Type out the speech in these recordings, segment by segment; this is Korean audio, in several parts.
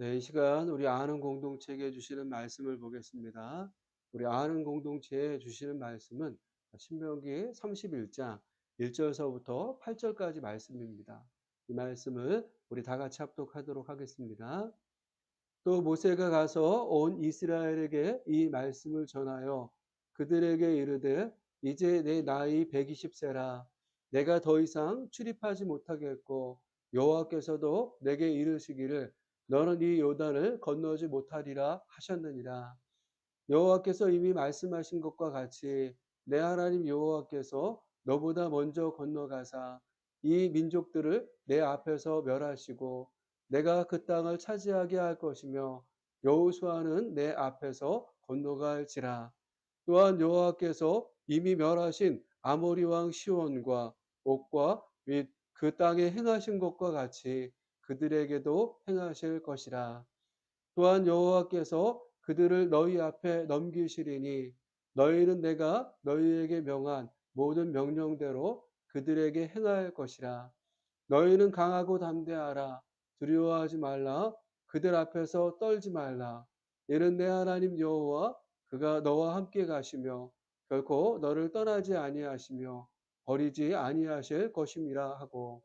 네, 이 시간 우리 아는 공동체에게 주시는 말씀을 보겠습니다. 우리 아는 공동체에 주시는 말씀은 신명기 31장 1절서부터 8절까지 말씀입니다. 이 말씀을 우리 다 같이 합독하도록 하겠습니다. 또 모세가 가서 온 이스라엘에게 이 말씀을 전하여 그들에게 이르되 이제 내 나이 120세라 내가 더 이상 출입하지 못하겠고 여호와께서도 내게 이르시기를 너는 이 요단을 건너지 못하리라 하셨느니라. 여호와께서 이미 말씀하신 것과 같이 내 하나님 여호와께서 너보다 먼저 건너가사 이 민족들을 내 앞에서 멸하시고 내가 그 땅을 차지하게 할 것이며 여호수아는 내 앞에서 건너갈지라. 또한 여호와께서 이미 멸하신 아모리 왕 시온과 옥과 및 그 땅에 행하신 것과 같이 그들에게도 행하실 것이라. 또한 여호와께서 그들을 너희 앞에 넘기시리니 너희는 내가 너희에게 명한 모든 명령대로 그들에게 행할 것이라. 너희는 강하고 담대하라. 두려워하지 말라. 그들 앞에서 떨지 말라. 이는 내 하나님 여호와 그가 너와 함께 가시며 결코 너를 떠나지 아니하시며 버리지 아니하실 것임이라 하고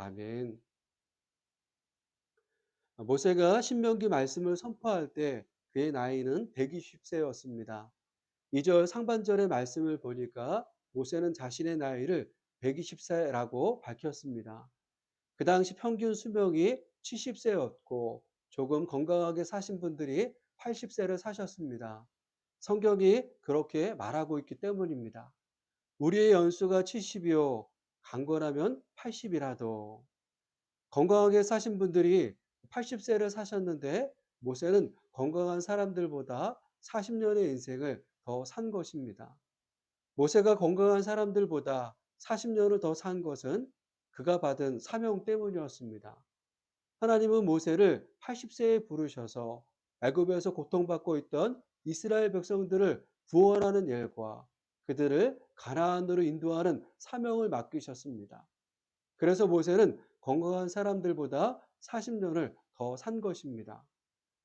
아멘. 모세가 신명기 말씀을 선포할 때 그의 나이는 120세였습니다. 2절 상반절의 말씀을 보니까 모세는 자신의 나이를 120세라고 밝혔습니다. 그 당시 평균 수명이 70세였고 조금 건강하게 사신 분들이 80세를 사셨습니다. 성경이 그렇게 말하고 있기 때문입니다. 우리의 연수가 70이요 강건하면 80이라도 건강하게 사신 분들이 80세를 사셨는데 모세는 건강한 사람들보다 40년의 인생을 더 산 것입니다. 모세가 건강한 사람들보다 40년을 더 산 것은 그가 받은 사명 때문이었습니다. 하나님은 모세를 80세에 부르셔서 애굽에서 고통받고 있던 이스라엘 백성들을 구원하는 일과 그들을 가나안으로 인도하는 사명을 맡기셨습니다. 그래서 모세는 건강한 사람들보다 40년을 더 산 것입니다.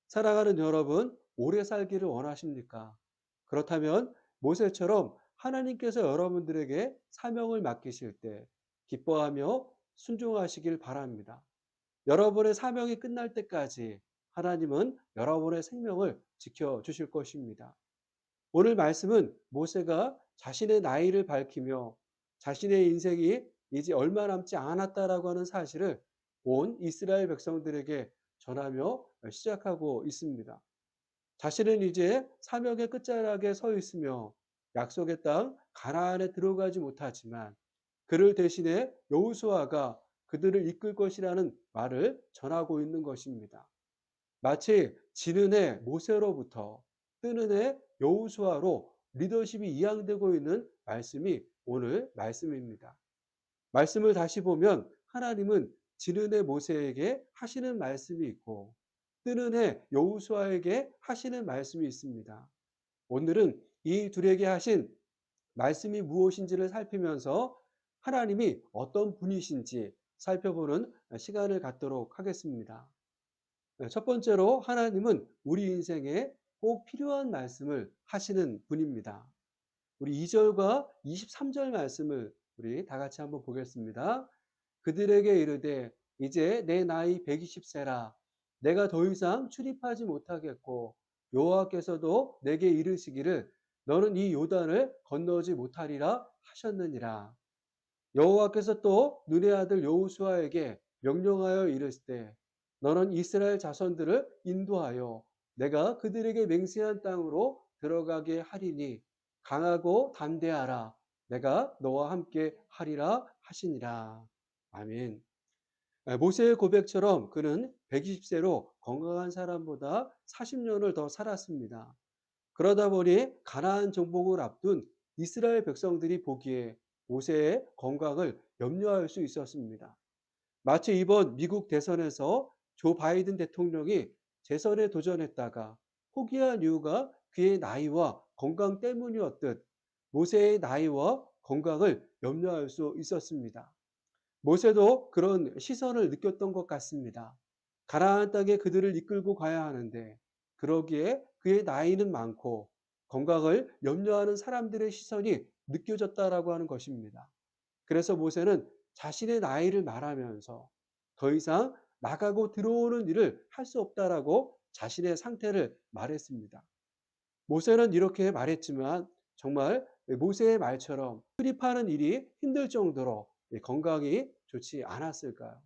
사랑하는 여러분, 오래 살기를 원하십니까? 그렇다면 모세처럼 하나님께서 여러분들에게 사명을 맡기실 때 기뻐하며 순종하시길 바랍니다. 여러분의 사명이 끝날 때까지 하나님은 여러분의 생명을 지켜주실 것입니다. 오늘 말씀은 모세가 자신의 나이를 밝히며 자신의 인생이 이제 얼마 남지 않았다라고 하는 사실을 온 이스라엘 백성들에게 전하며 시작하고 있습니다. 자신은 이제 사명의 끝자락에 서 있으며 약속의 땅 가나안에 들어가지 못하지만 그를 대신해 여호수아가 그들을 이끌 것이라는 말을 전하고 있는 것입니다. 마치 지는 해 모세로부터 뜨는 해 여호수아로 리더십이 이양되고 있는 말씀이 오늘 말씀입니다. 말씀을 다시 보면 하나님은 지는 해 모세에게 하시는 말씀이 있고 뜨는 해 여호수아에게 하시는 말씀이 있습니다. 오늘은 이 둘에게 하신 말씀이 무엇인지를 살피면서 하나님이 어떤 분이신지 살펴보는 시간을 갖도록 하겠습니다. 첫 번째로 하나님은 우리 인생에 꼭 필요한 말씀을 하시는 분입니다. 우리 2절과 23절 말씀을 우리 다 같이 한번 보겠습니다. 그들에게 이르되 이제 내 나이 120세라 내가 더 이상 출입하지 못하겠고 여호와께서도 내게 이르시기를 너는 이 요단을 건너지 못하리라 하셨느니라. 여호와께서 또 눈의 아들 여호수아에게 명령하여 이르시되 너는 이스라엘 자손들을 인도하여 내가 그들에게 맹세한 땅으로 들어가게 하리니 강하고 담대하라. 내가 너와 함께 하리라 하시니라. 아멘. 예, 모세의 고백처럼 그는 120세로 건강한 사람보다 40년을 더 살았습니다. 그러다 보니 가나안 정복을 앞둔 이스라엘 백성들이 보기에 모세의 건강을 염려할 수 있었습니다. 마치 이번 미국 대선에서 조 바이든 대통령이 재선에 도전했다가 포기한 이유가 그의 나이와 건강 때문이었듯 모세의 나이와 건강을 염려할 수 있었습니다. 모세도 그런 시선을 느꼈던 것 같습니다. 가나안 땅에 그들을 이끌고 가야 하는데 그러기에 그의 나이는 많고 건강을 염려하는 사람들의 시선이 느껴졌다라고 하는 것입니다. 그래서 모세는 자신의 나이를 말하면서 더 이상 나가고 들어오는 일을 할 수 없다라고 자신의 상태를 말했습니다. 모세는 이렇게 말했지만 정말 모세의 말처럼 수립하는 일이 힘들 정도로 건강이 좋지 않았을까요?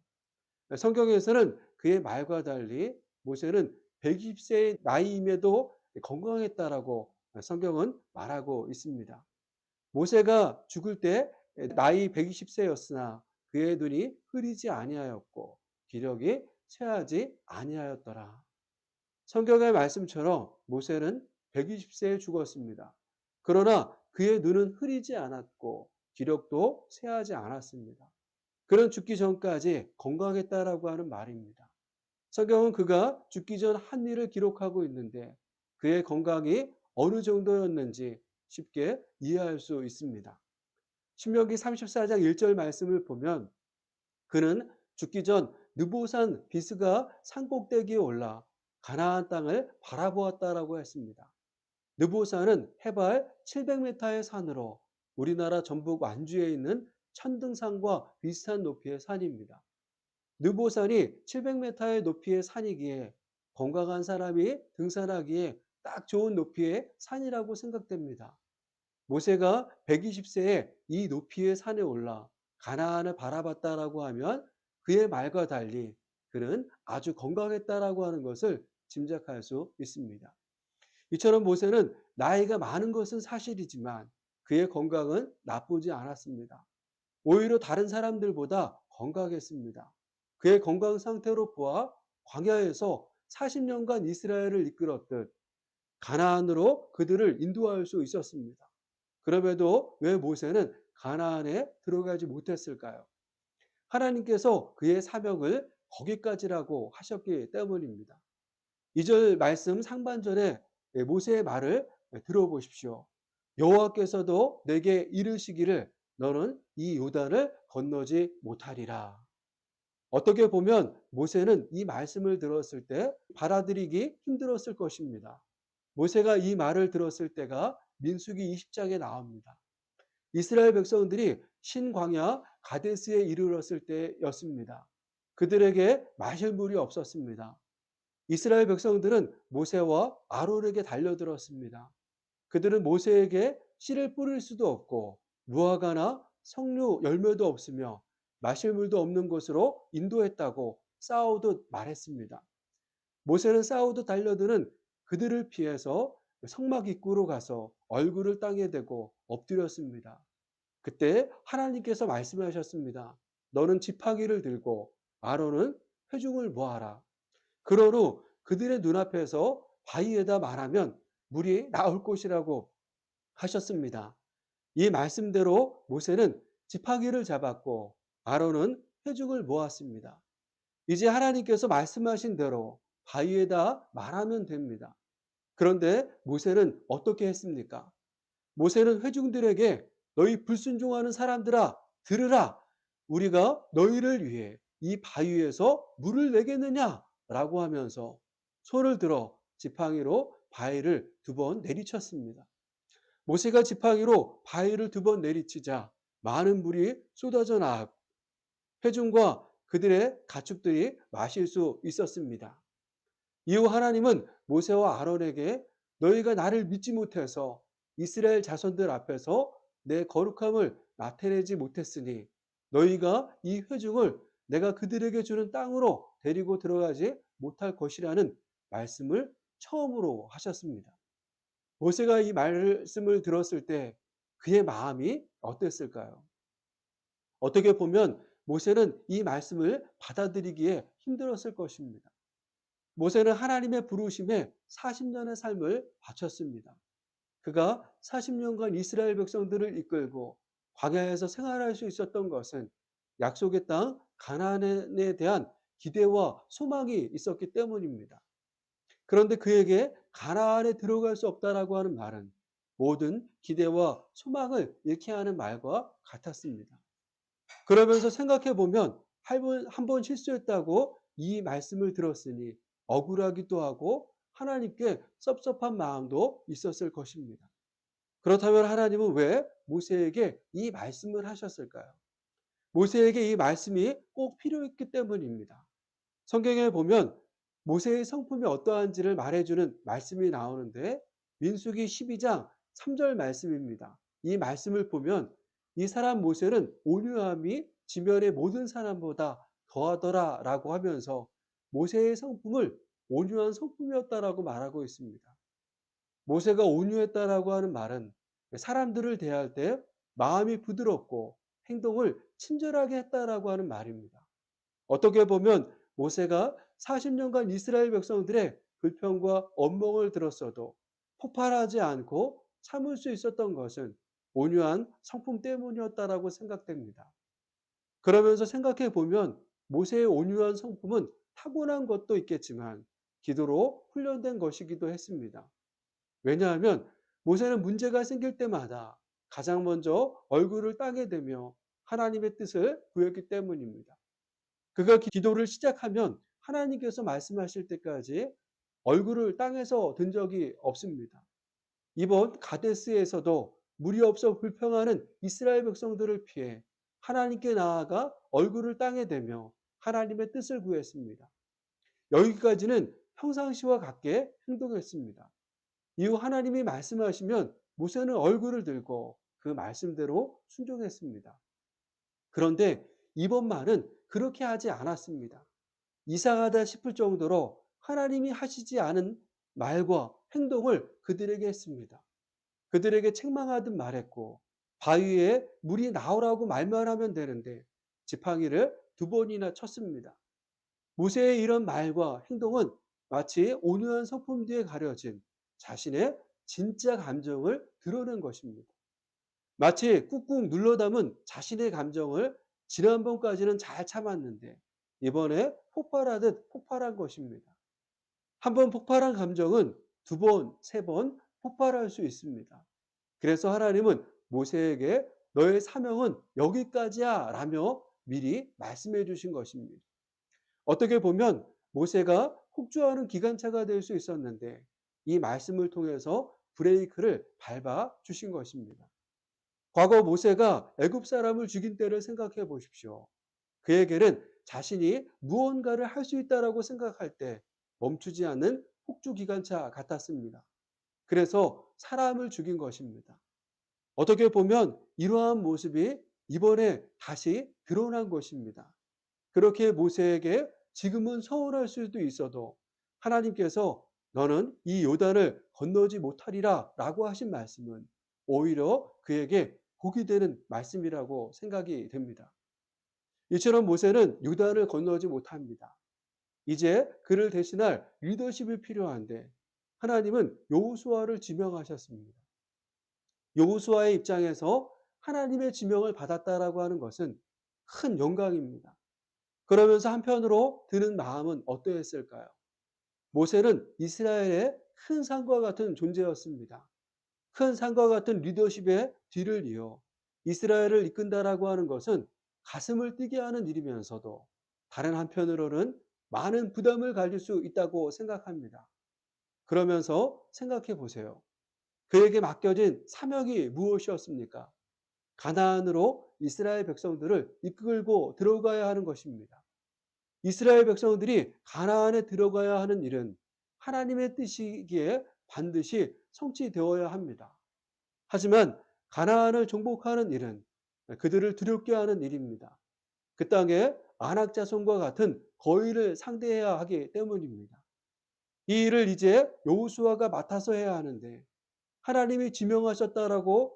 성경에서는 그의 말과 달리 모세는 120세의 나이임에도 건강했다라고 성경은 말하고 있습니다. 모세가 죽을 때 나이 120세였으나 그의 눈이 흐리지 아니하였고 기력이 쇠하지 아니하였더라. 성경의 말씀처럼 모세는 120세에 죽었습니다. 그러나 그의 눈은 흐리지 않았고 기력도 쇠하지 않았습니다. 그런 죽기 전까지 건강했다라고 하는 말입니다. 성경은 그가 죽기 전 한 일을 기록하고 있는데 그의 건강이 어느 정도였는지 쉽게 이해할 수 있습니다. 신명기 34장 1절 말씀을 보면 그는 죽기 전 느보산 비스가 산꼭대기에 올라 가나안 땅을 바라보았다라고 했습니다. 느보산은 해발 700m의 산으로 우리나라 전북 완주에 있는 천등산과 비슷한 높이의 산입니다. 느보산이 700m의 높이의 산이기에 건강한 사람이 등산하기에 딱 좋은 높이의 산이라고 생각됩니다. 모세가 120세에 이 높이의 산에 올라 가나안을 바라봤다라고 하면 그의 말과 달리 그는 아주 건강했다라고 하는 것을 짐작할 수 있습니다. 이처럼 모세는 나이가 많은 것은 사실이지만 그의 건강은 나쁘지 않았습니다. 오히려 다른 사람들보다 건강했습니다. 그의 건강 상태로 보아 광야에서 40년간 이스라엘을 이끌었듯 가나안으로 그들을 인도할 수 있었습니다. 그럼에도 왜 모세는 가나안에 들어가지 못했을까요? 하나님께서 그의 사명을 거기까지라고 하셨기 때문입니다. 2절 말씀 상반절에 모세의 말을 들어보십시오. 여호와께서도 내게 이르시기를 너는 이 요단을 건너지 못하리라. 어떻게 보면 모세는 이 말씀을 들었을 때 받아들이기 힘들었을 것입니다. 모세가 이 말을 들었을 때가 민수기 20장에 나옵니다. 이스라엘 백성들이 신광야 가데스에 이르렀을 때였습니다. 그들에게 마실 물이 없었습니다. 이스라엘 백성들은 모세와 아론에게 달려들었습니다. 그들은 모세에게 씨를 뿌릴 수도 없고 무화과나 석류 열매도 없으며 마실 물도 없는 곳으로 인도했다고 싸우듯 말했습니다. 모세는 싸우듯 달려드는 그들을 피해서 성막 입구로 가서 얼굴을 땅에 대고 엎드렸습니다. 그때 하나님께서 말씀하셨습니다. 너는 지팡이를 들고 아론은 회중을 모아라. 후 그들의 눈앞에서 바위에다 말하면 물이 나올 것이라고 하셨습니다. 이 말씀대로 모세는 지팡이를 잡았고 아론은 회중을 모았습니다. 이제 하나님께서 말씀하신 대로 바위에다 말하면 됩니다. 그런데 모세는 어떻게 했습니까? 모세는 회중들에게 너희 불순종하는 사람들아 들으라 우리가 너희를 위해 이 바위에서 물을 내겠느냐 라고 하면서 손을 들어 지팡이로 바위를 두 번 내리쳤습니다. 모세가 지팡이로 바위를 두 번 내리치자 많은 물이 쏟아져 나왔고 회중과 그들의 가축들이 마실 수 있었습니다. 이후 하나님은 모세와 아론에게 너희가 나를 믿지 못해서 이스라엘 자손들 앞에서 내 거룩함을 나타내지 못했으니 너희가 이 회중을 내가 그들에게 주는 땅으로 데리고 들어가지 못할 것이라는 말씀을 처음으로 하셨습니다. 모세가 이 말씀을 들었을 때 그의 마음이 어땠을까요? 어떻게 보면 모세는 이 말씀을 받아들이기에 힘들었을 것입니다. 모세는 하나님의 부르심에 40년의 삶을 바쳤습니다. 그가 40년간 이스라엘 백성들을 이끌고 광야에서 생활할 수 있었던 것은 약속의 땅 가나안에 대한 기대와 소망이 있었기 때문입니다. 그런데 그에게 가나안에 들어갈 수 없다라고 하는 말은 모든 기대와 소망을 잃게 하는 말과 같았습니다. 그러면서 생각해 보면 한 번 실수했다고 이 말씀을 들었으니 억울하기도 하고 하나님께 섭섭한 마음도 있었을 것입니다. 그렇다면 하나님은 왜 모세에게 이 말씀을 하셨을까요? 모세에게 이 말씀이 꼭 필요했기 때문입니다. 성경에 보면 모세의 성품이 어떠한지를 말해주는 말씀이 나오는데 민수기 12장 3절 말씀입니다. 이 말씀을 보면 이 사람 모세는 온유함이 지면의 모든 사람보다 더하더라 라고 하면서 모세의 성품을 온유한 성품이었다라고 말하고 있습니다. 모세가 온유했다라고 하는 말은 사람들을 대할 때 마음이 부드럽고 행동을 친절하게 했다라고 하는 말입니다. 어떻게 보면 모세가 40년간 이스라엘 백성들의 불평과 원망을 들었어도 폭발하지 않고 참을 수 있었던 것은 온유한 성품 때문이었다라고 생각됩니다. 그러면서 생각해 보면 모세의 온유한 성품은 타고난 것도 있겠지만 기도로 훈련된 것이기도 했습니다. 왜냐하면 모세는 문제가 생길 때마다 가장 먼저 얼굴을 땅에 대며 하나님의 뜻을 구했기 때문입니다. 그가 기도를 시작하면 하나님께서 말씀하실 때까지 얼굴을 땅에서 든 적이 없습니다. 이번 가데스에서도 물이 없어 불평하는 이스라엘 백성들을 피해 하나님께 나아가 얼굴을 땅에 대며 하나님의 뜻을 구했습니다. 여기까지는 평상시와 같게 행동했습니다. 이후 하나님이 말씀하시면 모세는 얼굴을 들고 그 말씀대로 순종했습니다. 그런데 이번 말은 그렇게 하지 않았습니다. 이상하다 싶을 정도로 하나님이 하시지 않은 말과 행동을 그들에게 했습니다. 그들에게 책망하듯 말했고 바위에 물이 나오라고 말만 하면 되는데 지팡이를 두 번이나 쳤습니다. 모세의 이런 말과 행동은 마치 온유한 성품 뒤에 가려진 자신의 진짜 감정을 드러낸 것입니다. 마치 꾹꾹 눌러 담은 자신의 감정을 지난번까지는 잘 참았는데 이번에 폭발하듯 폭발한 것입니다. 한 번 폭발한 감정은 두 번, 세 번 폭발할 수 있습니다. 그래서 하나님은 모세에게 너의 사명은 여기까지야 라며 미리 말씀해 주신 것입니다. 어떻게 보면 모세가 폭주하는 기관차가 될 수 있었는데 이 말씀을 통해서 브레이크를 밟아 주신 것입니다. 과거 모세가 애굽 사람을 죽인 때를 생각해 보십시오. 그에게는 자신이 무언가를 할 수 있다라고 생각할 때 멈추지 않는 폭주 기관차 같았습니다. 그래서 사람을 죽인 것입니다. 어떻게 보면 이러한 모습이 이번에 다시 드러난 것입니다. 그렇게 모세에게 지금은 서운할 수도 있어도 하나님께서 너는 이 요단을 건너지 못하리라 라고 하신 말씀은 오히려 그에게 복이 되는 말씀이라고 생각이 됩니다. 이처럼 모세는 요단을 건너지 못합니다. 이제 그를 대신할 리더십이 필요한데 하나님은 여호수아를 지명하셨습니다. 여호수아의 입장에서 하나님의 지명을 받았다라고 하는 것은 큰 영광입니다. 그러면서 한편으로 드는 마음은 어떠했을까요? 모세는 이스라엘의 큰 산과 같은 존재였습니다. 큰 산과 같은 리더십의 뒤를 이어 이스라엘을 이끈다라고 하는 것은 가슴을 뛰게 하는 일이면서도 다른 한편으로는 많은 부담을 가질 수 있다고 생각합니다. 그러면서 생각해 보세요. 그에게 맡겨진 사명이 무엇이었습니까? 가나안으로 이스라엘 백성들을 이끌고 들어가야 하는 것입니다. 이스라엘 백성들이 가나안에 들어가야 하는 일은 하나님의 뜻이기에 반드시 성취되어야 합니다. 하지만 가나안을 정복하는 일은 그들을 두렵게 하는 일입니다. 그 땅에 안악 자손과 같은 거의를 상대해야 하기 때문입니다. 이 일을 이제 여호수아가 맡아서 해야 하는데 하나님이 지명하셨다라고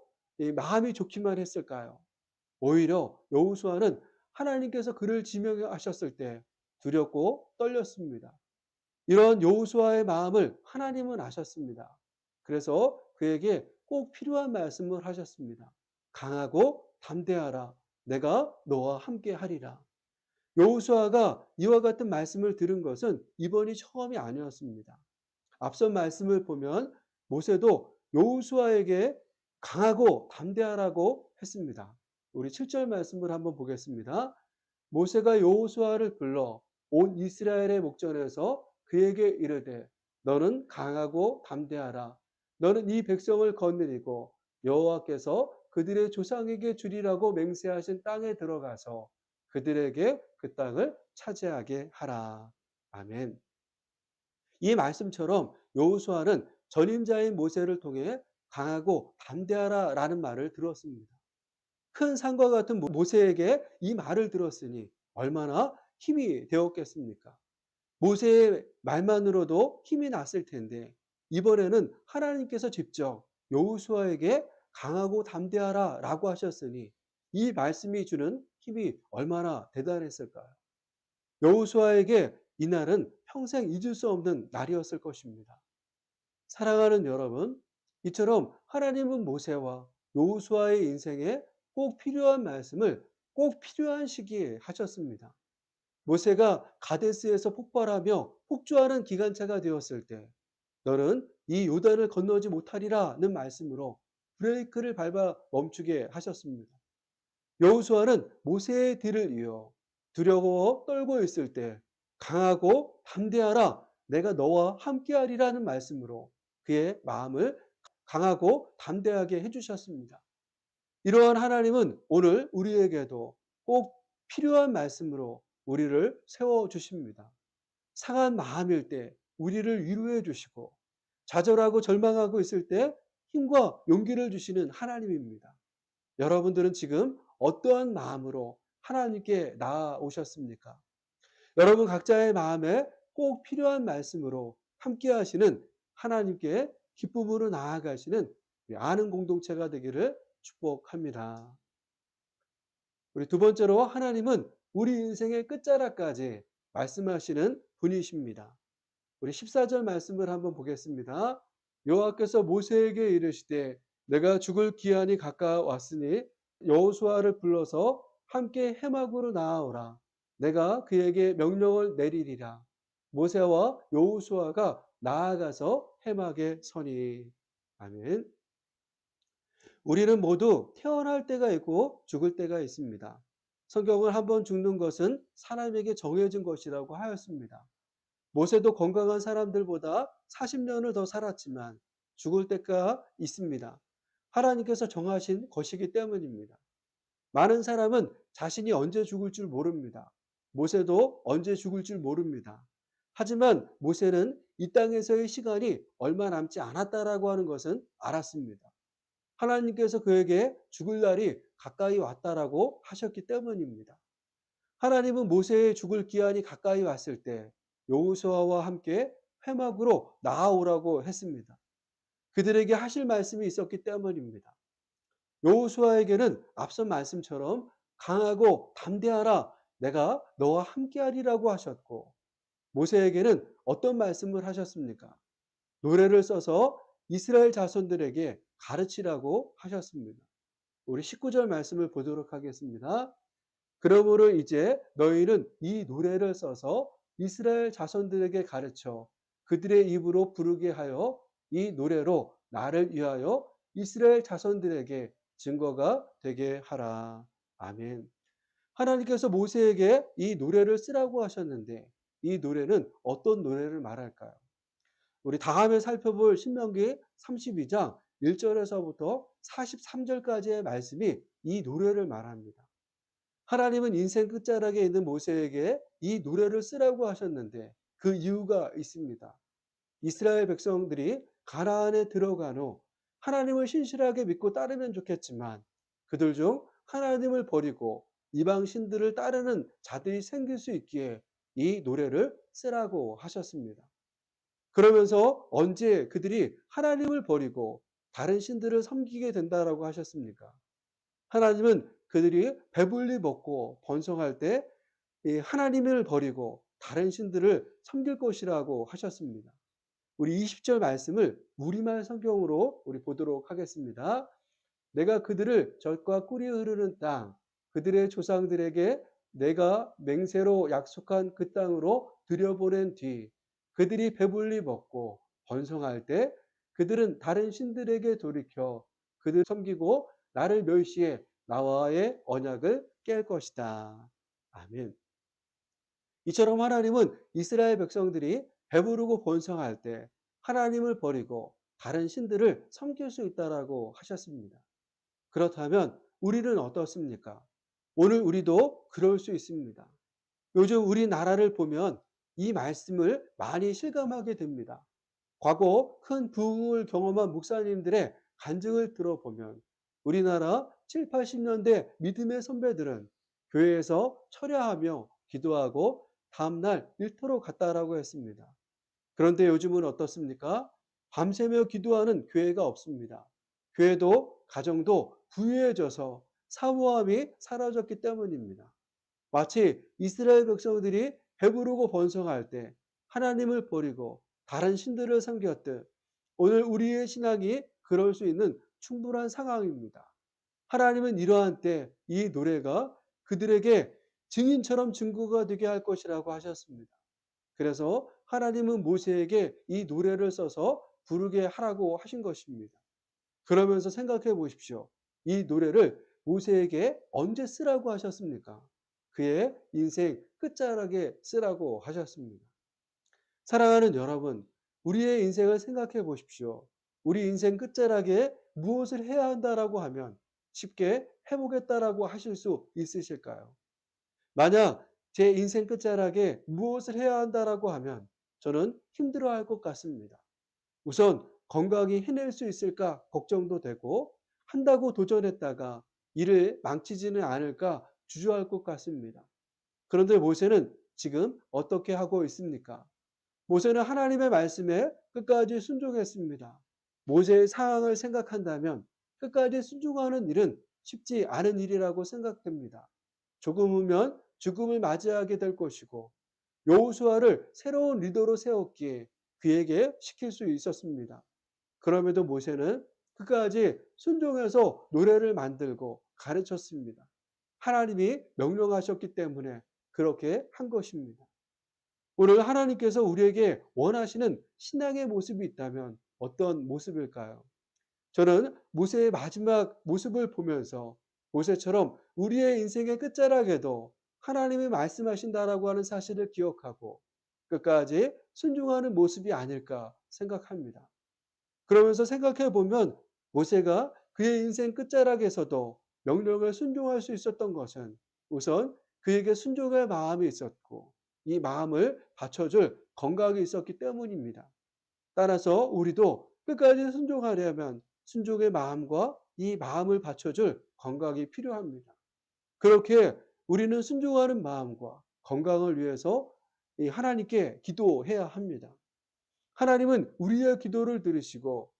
마음이 좋기만 했을까요? 오히려 여호수아는 하나님께서 그를 지명하셨을 때 두렵고 떨렸습니다. 이런 여호수아의 마음을 하나님은 아셨습니다. 그래서 그에게 꼭 필요한 말씀을 하셨습니다. 강하고 담대하라. 내가 너와 함께 하리라. 여호수아가 이와 같은 말씀을 들은 것은 이번이 처음이 아니었습니다. 앞선 말씀을 보면 모세도 여호수아에게 강하고 담대하라고 했습니다. 우리 7절 말씀을 한번 보겠습니다. 모세가 여호수아를 불러 온 이스라엘의 목전에서 그에게 이르되 너는 강하고 담대하라. 너는 이 백성을 거느리고 여호와께서 그들의 조상에게 주리라고 맹세하신 땅에 들어가서 그들에게 그 땅을 차지하게 하라. 아멘. 이 말씀처럼 여호수아는 전임자인 모세를 통해 강하고 담대하라라는 말을 들었습니다. 큰 산과 같은 모세에게 이 말을 들었으니 얼마나 힘이 되었겠습니까? 모세의 말만으로도 힘이 났을 텐데 이번에는 하나님께서 직접 여호수아에게 강하고 담대하라 라고 하셨으니 이 말씀이 주는 힘이 얼마나 대단했을까요? 여호수아에게 이날은 평생 잊을 수 없는 날이었을 것입니다. 사랑하는 여러분, 이처럼 하나님은 모세와 여호수아의 인생에 꼭 필요한 말씀을 꼭 필요한 시기에 하셨습니다. 모세가 가데스에서 폭발하며 폭주하는 기관차가 되었을 때 너는 이 요단을 건너지 못하리라는 말씀으로 브레이크를 밟아 멈추게 하셨습니다. 여호수아는 모세의 뒤를 이어 두려워 떨고 있을 때 강하고 담대하라 내가 너와 함께하리라는 말씀으로 그의 마음을 강하고 담대하게 해주셨습니다. 이러한 하나님은 오늘 우리에게도 꼭 필요한 말씀으로 우리를 세워 주십니다. 상한 마음일 때 우리를 위로해 주시고 좌절하고 절망하고 있을 때 힘과 용기를 주시는 하나님입니다. 여러분들은 지금 어떠한 마음으로 하나님께 나아오셨습니까? 여러분 각자의 마음에 꼭 필요한 말씀으로 함께 하시는 하나님께 기쁨으로 나아가시는 아는 공동체가 되기를 축복합니다. 우리 두 번째로 하나님은 우리 인생의 끝자락까지 말씀하시는 분이십니다. 우리 14절 말씀을 한번 보겠습니다. 여호와께서 모세에게 이르시되 내가 죽을 기한이 가까웠으니 여호수아를 불러서 함께 해막으로 나아오라. 내가 그에게 명령을 내리리라. 모세와 여호수아가 나아가서 해막에 서니. 아멘. 우리는 모두 태어날 때가 있고 죽을 때가 있습니다. 성경을 한번 죽는 것은 사람에게 정해진 것이라고 하였습니다. 모세도 건강한 사람들보다 40년을 더 살았지만 죽을 때가 있습니다. 하나님께서 정하신 것이기 때문입니다. 많은 사람은 자신이 언제 죽을 줄 모릅니다. 모세도 언제 죽을 줄 모릅니다. 하지만 모세는 이 땅에서의 시간이 얼마 남지 않았다라고 하는 것은 알았습니다. 하나님께서 그에게 죽을 날이 가까이 왔다라고 하셨기 때문입니다. 하나님은 모세의 죽을 기한이 가까이 왔을 때 여호수아와 함께 회막으로 나아오라고 했습니다. 그들에게 하실 말씀이 있었기 때문입니다. 여호수아에게는 앞선 말씀처럼 강하고 담대하라 내가 너와 함께하리라고 하셨고 모세에게는 어떤 말씀을 하셨습니까? 노래를 써서 이스라엘 자손들에게 가르치라고 하셨습니다. 우리 19절 말씀을 보도록 하겠습니다. 그러므로 이제 너희는 이 노래를 써서 이스라엘 자손들에게 가르쳐 그들의 입으로 부르게 하여 이 노래로 나를 위하여 이스라엘 자손들에게 증거가 되게 하라. 아멘. 하나님께서 모세에게 이 노래를 쓰라고 하셨는데 이 노래는 어떤 노래를 말할까요? 우리 다음에 살펴볼 신명기 32장 1절에서부터 43절까지의 말씀이 이 노래를 말합니다. 하나님은 인생 끝자락에 있는 모세에게 이 노래를 쓰라고 하셨는데 그 이유가 있습니다. 이스라엘 백성들이 가나안에 들어간 후 하나님을 신실하게 믿고 따르면 좋겠지만 그들 중 하나님을 버리고 이방 신들을 따르는 자들이 생길 수 있기에 이 노래를 쓰라고 하셨습니다. 그러면서 언제 그들이 하나님을 버리고 다른 신들을 섬기게 된다라고 하셨습니까? 하나님은 그들이 배불리 먹고 번성할 때이 하나님을 버리고 다른 신들을 섬길 것이라고 하셨습니다. 우리 20절 말씀을 우리말 성경으로 우리 보도록 하겠습니다. 내가 그들을 젖과 꿀이 흐르는 땅, 그들의 조상들에게 내가 맹세로 약속한 그 땅으로 들여보낸 뒤 그들이 배불리 먹고 번성할 때 그들은 다른 신들에게 돌이켜 그들 섬기고 나를 멸시해 나와의 언약을 깰 것이다. 아멘. 이처럼 하나님은 이스라엘 백성들이 배부르고 번성할 때 하나님을 버리고 다른 신들을 섬길 수 있다라고 하셨습니다. 그렇다면 우리는 어떻습니까? 오늘 우리도 그럴 수 있습니다. 요즘 우리나라를 보면 이 말씀을 많이 실감하게 됩니다. 과거 큰 부흥을 경험한 목사님들의 간증을 들어보면 우리나라 7, 80년대 믿음의 선배들은 교회에서 철야하며 기도하고 다음날 일터로 갔다라고 했습니다. 그런데 요즘은 어떻습니까? 밤새며 기도하는 교회가 없습니다. 교회도 가정도 부유해져서 사모함이 사라졌기 때문입니다. 마치 이스라엘 백성들이 배부르고 번성할 때 하나님을 버리고 다른 신들을 섬겼듯 오늘 우리의 신앙이 그럴 수 있는 충분한 상황입니다. 하나님은 이러한 때 이 노래가 그들에게 증인처럼 증거가 되게 할 것이라고 하셨습니다. 그래서 하나님은 모세에게 이 노래를 써서 부르게 하라고 하신 것입니다. 그러면서 생각해 보십시오. 이 노래를 모세에게 언제 쓰라고 하셨습니까? 그의 인생 끝자락에 쓰라고 하셨습니다. 사랑하는 여러분, 우리의 인생을 생각해 보십시오. 우리 인생 끝자락에 무엇을 해야 한다라고 하면 쉽게 해보겠다라고 하실 수 있으실까요? 만약 제 인생 끝자락에 무엇을 해야 한다라고 하면 저는 힘들어할 것 같습니다. 우선 건강히 해낼 수 있을까 걱정도 되고 한다고 도전했다가 일을 망치지는 않을까 주저할 것 같습니다. 그런데 모세는 지금 어떻게 하고 있습니까? 모세는 하나님의 말씀에 끝까지 순종했습니다. 모세의 상황을 생각한다면 끝까지 순종하는 일은 쉽지 않은 일이라고 생각됩니다. 조금 후면 죽음을 맞이하게 될 것이고 여호수아를 새로운 리더로 세웠기에 그에게 시킬 수 있었습니다. 그럼에도 모세는 끝까지 순종해서 노래를 만들고 가르쳤습니다. 하나님이 명령하셨기 때문에 그렇게 한 것입니다. 오늘 하나님께서 우리에게 원하시는 신앙의 모습이 있다면 어떤 모습일까요? 저는 모세의 마지막 모습을 보면서 모세처럼 우리의 인생의 끝자락에도 하나님이 말씀하신다라고 하는 사실을 기억하고 끝까지 순종하는 모습이 아닐까 생각합니다. 그러면서 생각해 보면 모세가 그의 인생 끝자락에서도 명령을 순종할 수 있었던 것은 우선 그에게 순종할 마음이 있었고 이 마음을 받쳐줄 건강이 있었기 때문입니다. 따라서 우리도 끝까지 순종하려면 순종의 마음과 이 마음을 받쳐줄 건강이 필요합니다. 그렇게 우리는 순종하는 마음과 건강을 위해서 하나님께 기도해야 합니다. 하나님은 우리의 기도를 들으시고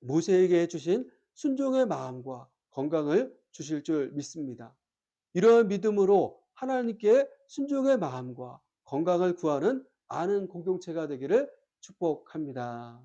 모세에게 해주신 순종의 마음과 건강을 주실 줄 믿습니다. 이러한 믿음으로 하나님께 순종의 마음과 건강을 구하는 아는 공동체가 되기를 축복합니다.